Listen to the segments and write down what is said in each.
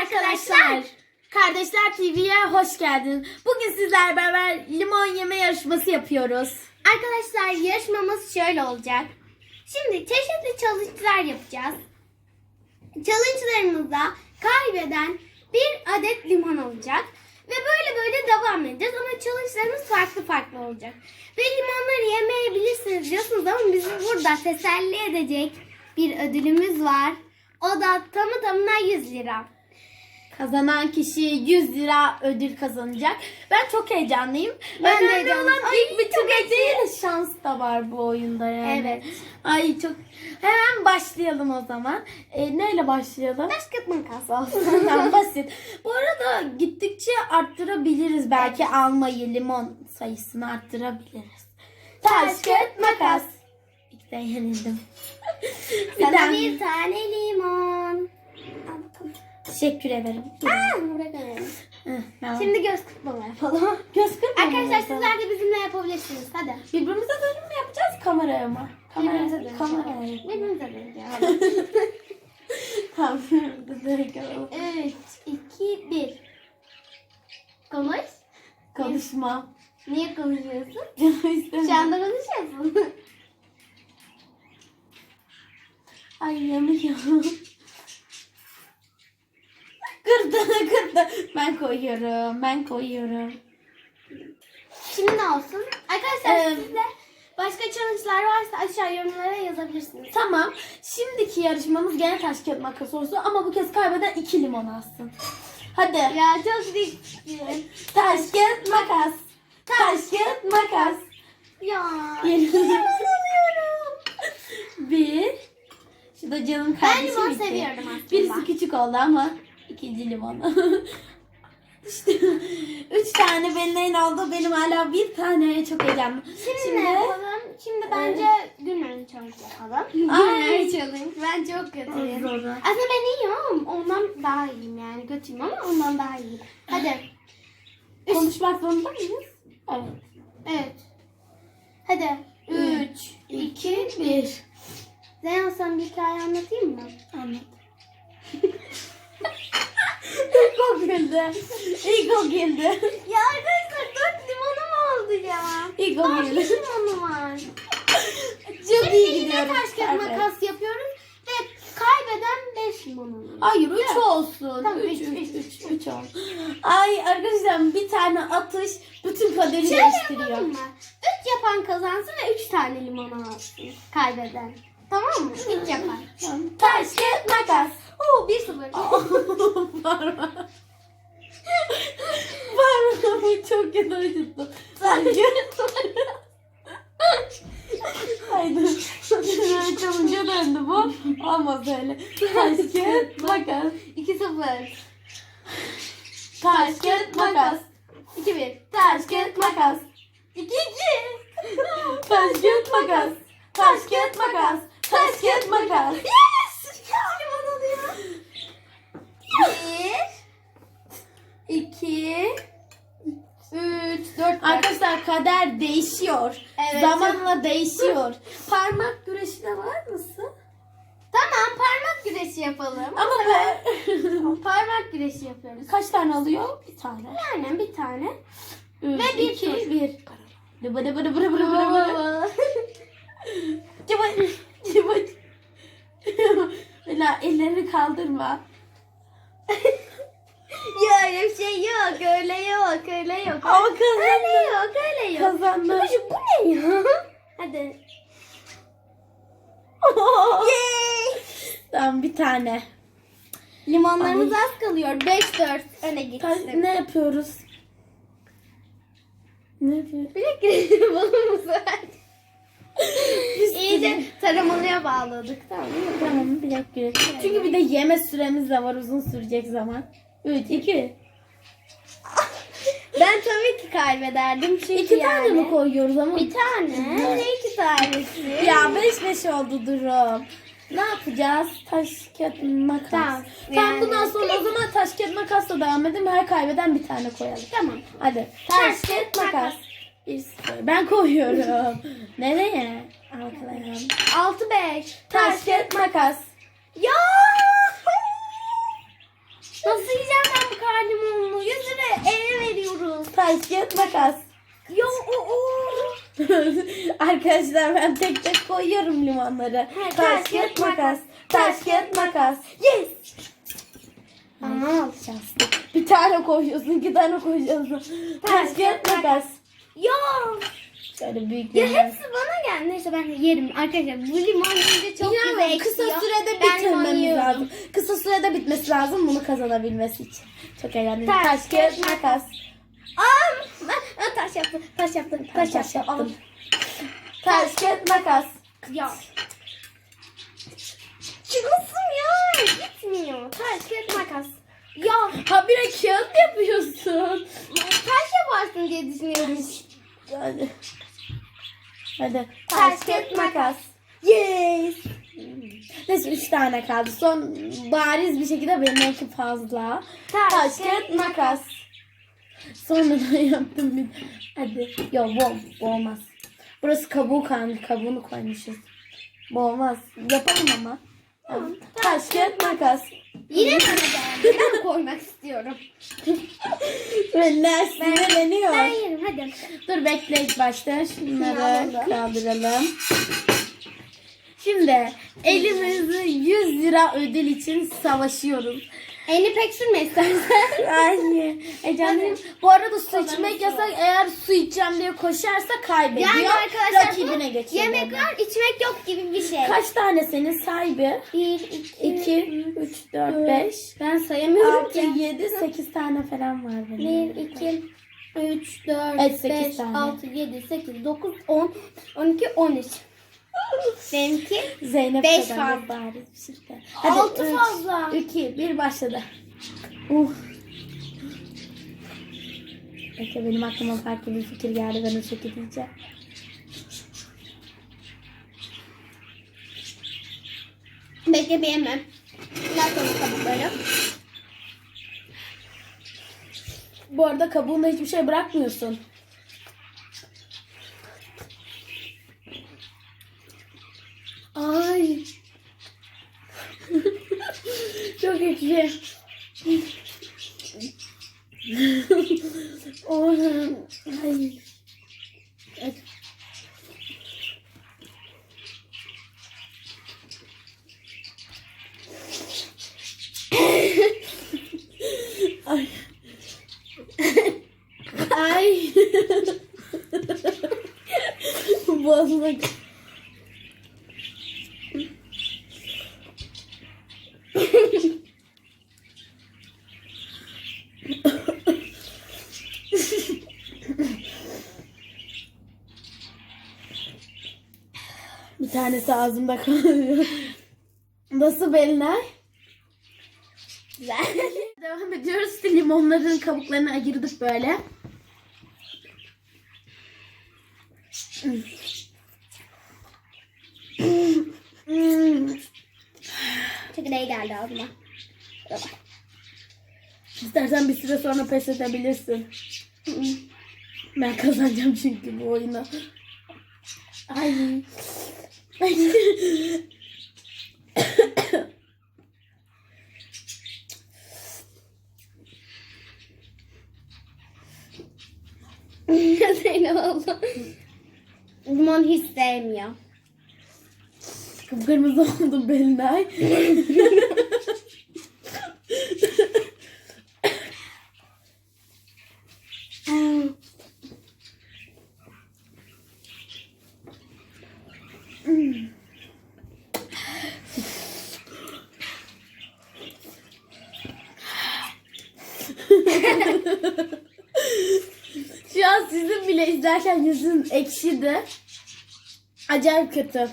arkadaşlar. Kardeşler TV'ye hoş geldiniz. Bugün sizlerle beraber limon yeme yarışması yapıyoruz. Arkadaşlar yarışmamız şöyle olacak. Şimdi çeşitli challenge'lar yapacağız. Challenge'larımızda kaybeden bir adet limon alacak. Ve böyle böyle devam edeceğiz ama challenge'larımız farklı farklı olacak. Ve limonları yemeyebilirsiniz diyorsunuz ama bizi burada teselli edecek bir ödülümüz var. O da tamı tamına 100 lira. Kazanan kişi 100 lira ödül kazanacak. Ben çok heyecanlıyım. Ben de Önemli heyecanlıyım. olan Ay, ilk bitirmek değil şans da var bu oyunda yani. Evet. Ay çok. Hemen başlayalım o zaman. E, neyle başlayalım? Makas. Tamam basit. Bu arada gittikçe arttırabiliriz. Belki almayı, limon sayısını arttırabiliriz. Taş, kağıt, makas. İlk de yenildim. Sana tane. bir tane limon. Al bakalım. Teşekkür ederim. Aa, tamam. Şimdi göz kırpma yapalım. göz kırpma mı Arkadaşlar yapalım? sizler de bizimle yapabilirsiniz. Hadi. Birbirimize dönüm mü yapacağız kameraya mı? Birbirimize de. kameraya. Birbirimize de. Tamam. yapalım. 3, 2, 1. Konuş. Konuşma. Niye konuşuyorsun? Canım. Şu anda konuşuyorsun. Ay yanıyorum. Ben koyuyorum. Ben koyuyorum. Şimdi ne olsun? Arkadaşlar Ee, siz de başka challenge'lar varsa aşağı yorumlara yazabilirsiniz. Tamam. Şimdiki yarışmamız gene taş kağıt makas olsun ama bu kez kaybeden iki limon alsın. Hadi. Ya çok riskli. Taş kağıt makas. Taş kağıt makas. Ya. Limon alıyorum. Bir. Şu da canım Ben kardeşim. limon iki. seviyorum aslında. Birisi küçük oldu ama ikinci limon. işte üç tane benim oldu. Benim hala bir tane çok heyecanlı. Şimdi, ne yapalım? Şimdi bence Günler'in challenge yapalım. Ay. Günler'in challenge. Ben çok kötüyüm. Aslında ben iyiyim ama ondan daha iyiyim yani. Kötüyüm ama ondan daha iyiyim. Hadi. Konuşmak zorunda mıyız? Evet. Evet. Hadi. 3, 2, 1. Zeynep sana bir hikaye anlatayım mı? Anlat. Güldü. İlk o güldü. Ya arkadaşlar 4 limonum oldu ya. İlk o Dört güldü. limonum var. Çok Şimdi iyi yine gidiyoruz. taş kağıt Evet. makas yapıyoruz ve kaybeden 5 limon alıyor. Hayır 3 olsun. Tamam, 3 üç, 3 üç, 3 3 olsun. Ay arkadaşlar bir tane atış bütün kaderi Şöyle değiştiriyor. mı? 3 yapan kazansın ve 3 tane limon alsın kaybeden. Tamam mı? 3 yapar. Tamam. Taş kağıt makas. Oo 1-0. Parma. Parma bu çok kötü acıttı. Sanki. Haydi. Şöyle çalınca döndü bu. Olmaz öyle. Taş kağıt makas. 2-0. Taş kağıt makas. 2-1. Taş kağıt makas. 2 2. Taş kağıt makas. Taş kağıt makas. Taş kağıt makas. Yes! Limon alıyor. 1 2 3 4 Arkadaşlar kader değişiyor. Evet. Zamanla değişiyor. Parmak güreşine var mısın? Tamam parmak güreşi yapalım. Ama ben... Parmak güreşi yapıyoruz. Kaç tane alıyor? Bir tane. Yani bir tane. Üç, Ve bir iki, tur. bir. Dıbı dıbı dıbı dıbı dıbı dıbı. Cıvı. Ela ellerini kaldırma. Öyle bir şey yok. Öyle yok. Öyle yok. Ama Öyle kazandı. yok. Öyle yok. Kazandı. Babacım bu ne ya? Hadi. Yay! tamam bir tane. Limonlarımız az kalıyor. 5-4 öne geçtim. ne yapıyoruz? Ne yapıyoruz? Güreşi yapalım mı sefer? İyice taramalıya bağladık tamam mı? Tamam bir dakika. Çünkü bir de yeme süremiz de var uzun sürecek zaman. 3, 2. Ben tabii ki kaybederdim çünkü İki tane yani. mi koyuyoruz ama? Bir tane. Ne iki tanesi? Ya 5 5 oldu durum. Ne yapacağız? Taş, kağıt, makas. Tamam, Tamam yani- bundan sonra o zaman taş, kağıt, makasla devam edelim. Her kaybeden bir tane koyalım. Tamam. Hadi. Taş, kağıt, makas. Bir sıfır. Ben koyuyorum. Nereye? Alkılayalım. 6-5. Taş, kağıt, makas. Ya! Nasıl yiyeceğim ben bu karnımı? Yüzünü eve veriyoruz. Taş yok makas. Yo o o. Arkadaşlar ben tek tek koyuyorum limonları. Taş, kağıt makas. Taş kağıt makas. Yes. Ama alacağız. Bir tane koyuyorsun, iki tane koyuyorsun. Taş kağıt makas. Yok. Şöyle büyük Ya limon. hepsi bana geldi. Neyse ben yerim. Arkadaşlar bu limon yiyince çok güzel ekşiyor. kısa sürede Ben bitirmemiz lazım. Kısa sürede bitmesi lazım bunu kazanabilmesi için. Çok eğlenceli. Taş, Taş, kağıt, kağıt, makas. Ben, ben taş yaptım. Taş yaptım. Taş, yaptım. Taş, kağıt, makas. Ya. Çıkılsın ya. Gitmiyor. Taş, kağıt, makas. Ya Ha bir de kağıt yapıyorsun. taş yaparsın diye düşünüyorum. Hadi. Hadi. Taş, kağıt, makas. Yes. Neyse üç tane kaldı. Son bariz bir şekilde benimki fazla. Taş, kağıt, makas. Sonradan yaptım bir. Hadi. Yok bu, bu olmaz. Burası kabuğu kalmış. Kabuğunu koymuşuz. Bu olmaz. Yapalım ama. Hadi. Taş, kağıt, makas. Yine bana geldi. Ben koymak istiyorum. Ve ne sinirleniyor. Ben yerim hadi. Dur bekle ilk başta. Şunları alalım. kaldıralım. Şimdi elimizi 100 lira ödül için savaşıyoruz. Elini pek sürme istersen. Ay Ece'nin bu arada su içmek yasak. Eğer su içeceğim diye koşarsa kaybediyor. Yani arkadaşlar Rakibine bu geçiyor. yemek var içmek yok gibi bir şey. Kaç tane senin sahibi? Bir, iki, 2, 3, 4, 5, Ben sayamıyorum 6, ki. 7, 8 tane falan var benim. 1, 2, 3, 4, Evet, sekiz 5, tane. 6, 7, 8, 9, 10, 12, 13. Benimki Zeynep Beş kazandı var. bariz bir şekilde. Altı fazla. 2, 1 başladı. Uf. Bekle benim aklıma farklı bir fikir geldi. Ben o şekilde bekle bir yemem. Yapalım kabukları. Bu arada kabuğunda hiçbir şey bırakmıyorsun. Ay. Çok ekşi. Oğlum. Ay. Ay. Ay. Ay. Boğazıma Bir tanesi ağzımda kalıyor. Nasıl Belinay? Güzel. Devam ediyoruz. Limonların kabuklarını ayırdık böyle. Çekirdeği geldi ağzıma. İstersen bir süre sonra pes edebilirsin. Ben kazanacağım çünkü bu oyunu. Ay. Ay. Zeynep oldu. Limon hiç sevmiyor. Kıpkırmızı oldum Belinay. Şu an sizin bile izlerken yüzün ekşidi. Acayip kötü.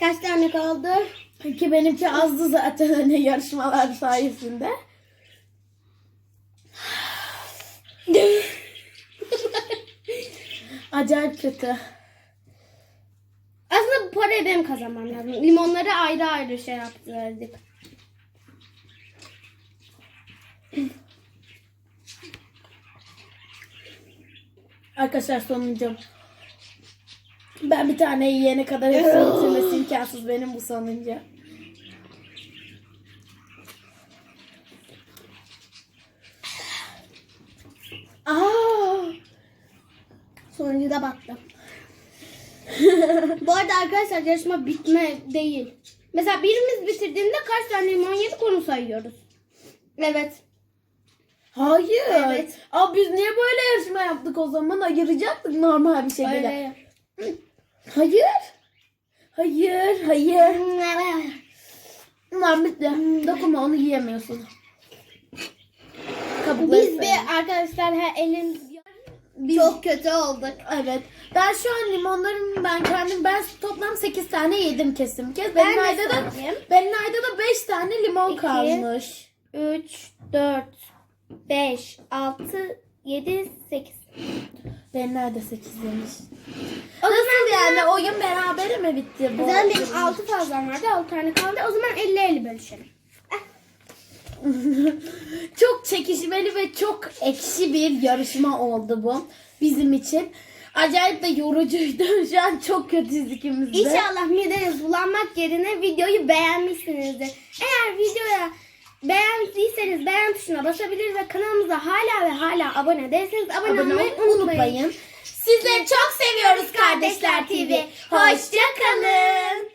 Kaç tane kaldı? Ki benimki azdı zaten hani yarışmalar sayesinde. Acayip kötü. Aslında bu parayı benim kazanmam lazım. Limonları ayrı ayrı şey yaptırdık. Arkadaşlar sonuncu. Ben bir tane yiyene kadar hepsini bitirmesi imkansız benim bu sonuncu. Aa! Sonuncu da battım. bu arada arkadaşlar yarışma bitme değil. Mesela birimiz bitirdiğinde kaç tane limon yedik onu sayıyoruz. Evet hayır. Evet. Aa, biz niye böyle yarışma yaptık o zaman? Ayıracaktık normal bir şekilde. Öyle. Hayır. Hayır, hayır. Bunlar bitti. Dokunma onu yiyemiyorsun. Kabukları Biz bir arkadaşlar her elin çok kötü olduk. Evet. Ben şu an limonların ben kendim ben toplam 8 tane yedim kesim kez. Ben Benim de ayda da benim ayda da 5 tane limon İki. kalmış. 3, 4, 5, 6, 7, 8. Benim ayda 8 yemiş. O zaman Yani oyun berabere mi bitti bu? O zaman benim 6 fazlam vardı. 6 tane kaldı. O zaman 50-50 bölüşelim. çok çekişmeli ve çok ekşi bir yarışma oldu bu bizim için. Acayip de yorucuydu. Şu an çok kötüyüz ikimiz de. İnşallah mideniz bulanmak yerine videoyu beğenmişsinizdir. Eğer videoya beğendiyseniz beğen tuşuna basabilir ve kanalımıza hala ve hala abone değilseniz abone, Abone olmayı unutmayın. unutmayın. Sizleri çok seviyoruz Kardeşler TV. Hoşça kalın.